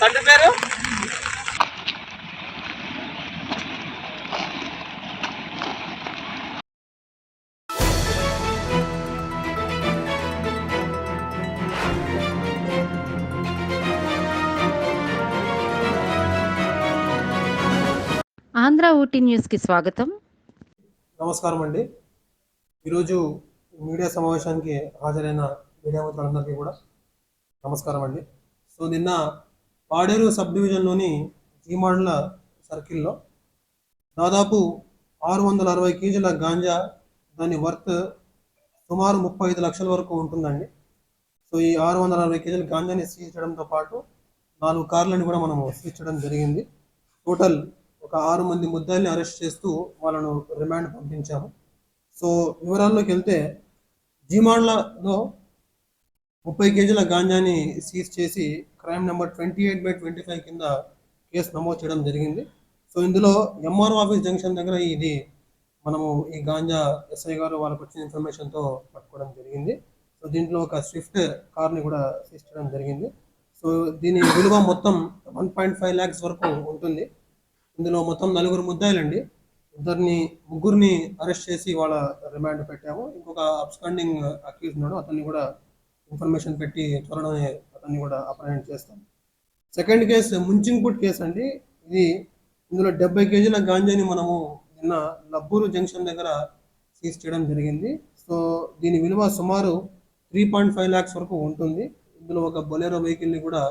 తండ్రి పేరు ఆంధ్ర ఊటీ న్యూస్కి స్వాగతం. నమస్కారం అండి. ఈరోజు మీడియా సమావేశానికి హాజరైన మీడియా మిత్రులందరికీ కూడా నమస్కారం అండి. సో నిన్న పాడేరు సబ్ డివిజన్లోని జీమాండ్ల సర్కిల్లో దాదాపు ఆరు వందల అరవై కేజీల గాంజా దాని వర్త్ సుమారు ముప్పై ఐదు లక్షల వరకు ఉంటుందండి. సో ఈ ఆరు వందల అరవై కేజీల గాంజాని సీజ్ చేయడంతో పాటు నాలుగు కార్లను కూడా మనము సీజ్ చేయడం జరిగింది. టోటల్ ఒక ఆరు మంది ముద్దాయిల్ని అరెస్ట్ చేస్తూ వాళ్ళను రిమాండ్ పంపించాము. సో వివరాల్లోకి వెళ్తే జీమాండ్లలో ముప్పై కేజీల గాంజాని సీజ్ చేసి crime number twenty eight by twenty five కింద కేసు నమోదు చేయడం జరిగింది. సో ఇందులో ఎంఆర్ఓ ఆఫీస్ జంక్షన్ దగ్గర ఇది మనము ఈ గాంజా ఎస్ఐ గారు వాళ్ళకి వచ్చిన ఇన్ఫర్మేషన్తో పట్టుకోవడం జరిగింది. సో దీంట్లో ఒక స్విఫ్ట్ కార్ని కూడా సీజ్ చేయడం జరిగింది. సో దీని విలువ మొత్తం వన్ పాయింట్ ఫైవ్ ల్యాక్స్ వరకు ఉంటుంది. ఇందులో మొత్తం నలుగురు ముద్దాయిలండి. ఇద్దరిని ముగ్గురిని అరెస్ట్ చేసి వాళ్ళ రిమాండ్ పెట్టాము. ఇంకొక అబ్స్కాండింగ్ అక్యూజ్ ఉన్నాడు. అతన్ని కూడా ఇన్ఫర్మేషన్ పెట్టి త్వరలోనే అతన్ని కూడా అప్రహెండ్ చేస్తాం. సెకండ్ కేసు ముంచింగ్పుట్ కేసు అండి. ఇది ఇందులో డెబ్బై కేజీల గాంజాని మనము నిన్న లబ్బూరు జంక్షన్ దగ్గర సీజ్ చేయడం జరిగింది. సో దీని విలువ సుమారు త్రీ పాయింట్ ఫైవ్ ల్యాక్స్ వరకు ఉంటుంది. ఇందులో ఒక బొలెరో వెహికల్ని కూడా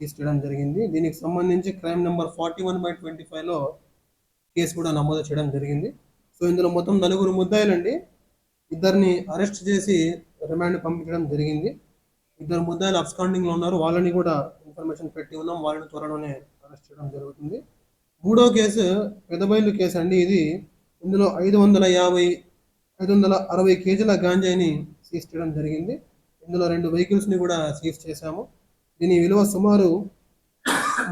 సీజ్ చేయడం జరిగింది. దీనికి సంబంధించి crime number forty one by twenty ఫైవ్లో కేసు కూడా నమోదు చేయడం జరిగింది. సో ఇందులో మొత్తం నలుగురు ముద్దాయిలండి. ఇద్దరిని అరెస్ట్ చేసి రిమాండ్ పంపించడం జరిగింది. ఇద్దరు ముద్దాయిలు అబ్స్కాండింగ్లో ఉన్నారు. వాళ్ళని కూడా ఇన్ఫర్మేషన్ పెట్టి ఉన్నాం. వాళ్ళని త్వరలోనే అరెస్ట్ చేయడం జరుగుతుంది. మూడో కేసు పెదబైలు కేసు అండి ఇది. ఇందులో ఐదు వందల యాభై ఐదు వందల అరవై కేజీల గాంజాయిని సీజ్ చేయడం జరిగింది. ఇందులో రెండు వెహికల్స్ని కూడా సీజ్ చేశాము. దీని విలువ సుమారు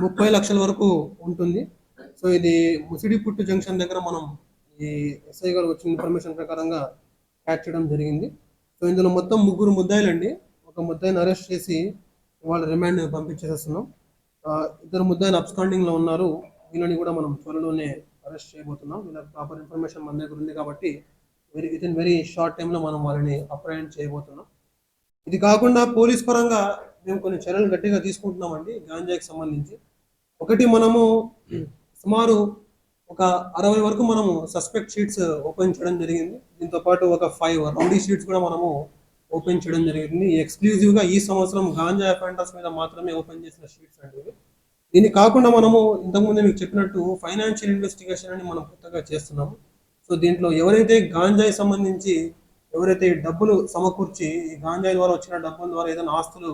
ముప్పై లక్షల వరకు ఉంటుంది. సో ఇది ముసిడిపుట్టు జంక్షన్ దగ్గర మనం ఈ ఎస్ఐ గారు వచ్చిన ఇన్ఫర్మేషన్ ప్రకారంగా క్యాచ్ చేయడం జరిగింది. సో ఇందులో మొత్తం ముగ్గురు ముద్దాయిలండి. ఒక ముద్దాయిని అరెస్ట్ చేసి వాళ్ళ రిమాండ్ పంపించేస్తున్నాం ఇద్దరు ముద్దాయిలు అబ్స్కాండింగ్లో ఉన్నారు. వీళ్ళని కూడా మనం త్వరలోనే అరెస్ట్ చేయబోతున్నాం. వీళ్ళకి ప్రాపర్ ఇన్ఫర్మేషన్ మన దగ్గర ఉంది కాబట్టి very with in very short టైంలో మనం వాళ్ళని అప్రయాణం చేయబోతున్నాం. ఇది కాకుండా పోలీస్ పరంగా మేము కొన్ని చర్యలు గట్టిగా తీసుకుంటున్నామండి గాంజాకి సంబంధించి. ఒకటి మనము సుమారు ఒక అరవై వరకు మనము సస్పెక్ట్ షీట్స్ ఓపెన్ చేయడం జరిగింది. దీంతో పాటు ఒక ఫైవ్ రౌడీ షీట్స్ కూడా మనము ఓపెన్ చేయడం జరిగింది. ఎక్స్క్లూజివ్గా ఈ సంవత్సరం గాంజా అఫెండర్స్ మీద మాత్రమే ఓపెన్ చేసిన షీట్స్ అండి దీన్ని కాకుండా మనము ఇంతకుముందు మీకు చెప్పినట్టు ఫైనాన్షియల్ ఇన్వెస్టిగేషన్ అని మనం కొత్తగా చేస్తున్నాము. సో దీంట్లో ఎవరైతే గాంజాయి సంబంధించి ఎవరైతే డబ్బులు సమకూర్చి ఈ గాంజాయి ద్వారా వచ్చిన డబ్బుల ద్వారా ఏదైనా ఆస్తులు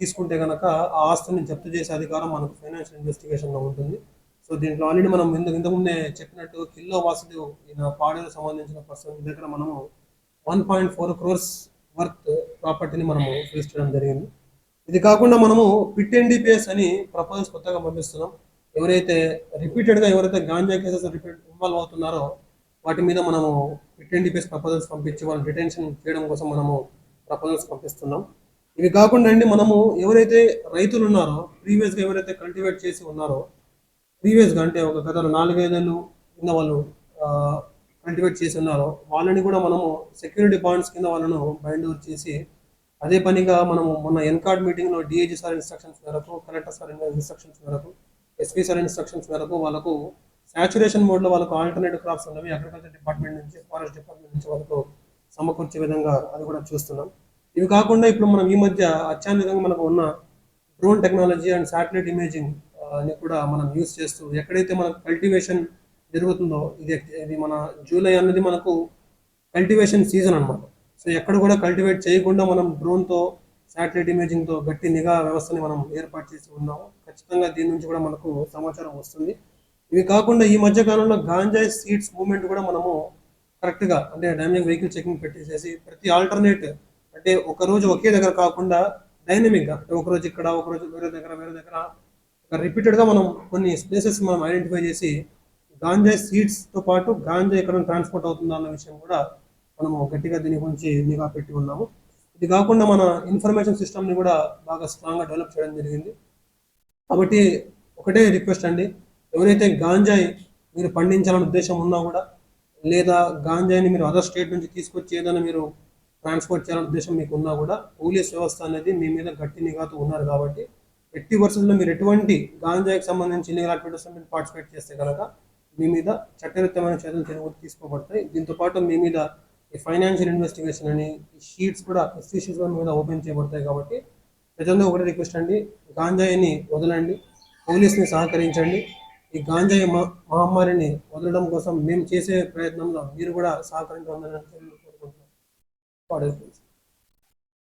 తీసుకుంటే కనుక ఆ ఆస్తుని జప్తు చేసే అధికారం మనకు ఫైనాన్షియల్ ఇన్వెస్టిగేషన్లో ఉంటుంది. సో దీంట్లో ఆల్రెడీ మనం ఇంతకు ఇంతకుముందే చెప్పినట్టు కిల్లో వాసుదేవ్ ఈయన పాడేరు సంబంధించిన పర్సన్ దగ్గర మనము one point four crores worth ప్రాపర్టీని మనము ఫీజ్ చేయడం జరిగింది. ఇది కాకుండా మనము పిట్ ఎన్డీపీఎస్ అని ప్రపోజల్స్ కొత్తగా పంపిస్తున్నాం. ఎవరైతే రిపీటెడ్గా ఎవరైతే గాంజా కేసెస్ రిపీట్ ఇన్వాల్వ్ అవుతున్నారో వాటి మీద మనము పిట్ ఎన్డీపీఎస్ ప్రపోజల్స్ పంపించి వాళ్ళని డిటెన్షన్ చేయడం కోసం మనము ప్రపోజల్స్ పంపిస్తున్నాం. ఇవి కాకుండా అండి మనము ఎవరైతే రైతులు ఉన్నారో ప్రీవియస్గా ఎవరైతే కల్టివేట్ చేసి ఉన్నారో ప్రీవియస్గా అంటే ఒక గత నాలుగైదేళ్ళు కింద వాళ్ళు కల్టివేట్ చేసి ఉన్నారో. వాళ్ళని కూడా మనము సెక్యూరిటీ బాండ్స్ కింద వాళ్ళను బైండ్ అవుట్ చేసి అదే పనిగా మనము మొన్న ఎన్కార్డ్ మీటింగ్లో డిఏజీ సార్ ఇన్స్ట్రక్షన్స్ మేరకు కలెక్టర్ సార్ ఇన్స్ట్రక్షన్స్ మేరకు ఎస్పీ సార్ ఇన్స్ట్రక్షన్స్ మేరకు వాళ్ళకు సాచురేషన్ మోడ్లో వాళ్ళకు ఆల్టర్నేటివ్ క్రాప్స్ ఉన్నవి అగ్రికల్చర్ డిపార్ట్మెంట్ నుంచి ఫారెస్ట్ డిపార్ట్మెంట్ నుంచి వాళ్ళకు సమకూర్చే విధంగా అది కూడా చూస్తున్నాం. ఇవి కాకుండా ఇప్పుడు మనం ఈ మధ్య అత్యాధికంగా మనకు ఉన్న drone technology and satellite imaging అని కూడా మనం యూస్ చేస్తూ ఎక్కడైతే మనకు కల్టివేషన్ జరుగుతుందో ఇది ఇది మన జూలై అన్నది మనకు కల్టివేషన్ సీజన్ అన్నమాట. సో ఎక్కడ కూడా కల్టివేట్ చేయకుండా మనం డ్రోన్తో శాటిలైట్ ఇమేజింగ్తో గట్టి నిఘా వ్యవస్థని మనం ఏర్పాటు చేసి ఉన్నాము. ఖచ్చితంగా దీని నుంచి కూడా మనకు సమాచారం వస్తుంది. ఇవి కాకుండా ఈ మధ్య కాలంలో గాంజాయి సీడ్స్ మూమెంట్ కూడా మనము కరెక్ట్గా అంటే డైనమిక్ వెహికల్ చెకింగ్ పెట్టేసేసి ప్రతి ఆల్టర్నేట్ అంటే ఒక రోజు ఒకే దగ్గర కాకుండా డైనమిక్గా అంటే ఒక రోజు ఇక్కడ ఒక రోజు వేరే దగ్గర వేరే దగ్గర రిపీటెడ్గా మనం కొన్ని ప్లేసెస్ మనం ఐడెంటిఫై చేసి గాంజా సీడ్స్తో పాటు గాంజా ఎక్కడ ట్రాన్స్పోర్ట్ అవుతుందా అన్న విషయం కూడా మనము గట్టిగా దీని గురించి నిఘా పెట్టి ఉన్నాము. ఇది కాకుండా మన ఇన్ఫర్మేషన్ సిస్టమ్ని కూడా బాగా స్ట్రాంగ్గా డెవలప్ చేయడం జరిగింది. కాబట్టి ఒకటే రిక్వెస్ట్ అండి. ఎవరైతే గాంజాయి మీరు పండించాలనే ఉద్దేశం ఉన్నా కూడా లేదా గాంజాయిని మీరు అదర్ స్టేట్ నుంచి తీసుకొచ్చి ఏదైనా మీరు ట్రాన్స్పోర్ట్ చేయాలనే ఉద్దేశం మీకు ఉన్నా కూడా పోలీస్ వ్యవస్థ అనేది మీ మీద గట్టి నిఘాతో ఉన్నారు కాబట్టి ఎట్టి పరిస్థితుల్లో మీరు ఎటువంటి గాంజాయికి సంబంధించి ఇల్లీగల్ యాక్టివిటీస్ మీరు పార్టిసిపేట్ చేస్తే కనుక మీ మీద చట్టరీత్యమైన చర్యలు తిరిగి తీసుకోబడతాయి. దీంతో పాటు మీ మీద ఈ ఫైనాన్షియల్ ఇన్వెస్టిగేషన్ అని ఈ షీట్స్ కూడా ఎస్సీ షీట్స్ మీద ఓపెన్ చేయబడతాయి కాబట్టి ప్రజల్లో ఒకటే రిక్వెస్ట్ అండి గాంజాయిని వదలండి పోలీస్ని సహకరించండి ఈ గాంజాయి మహమ్మారిని వదలడం కోసం మేము చేసే ప్రయత్నంలో మీరు కూడా సహకరించాలని కోరుకుంటున్నాం.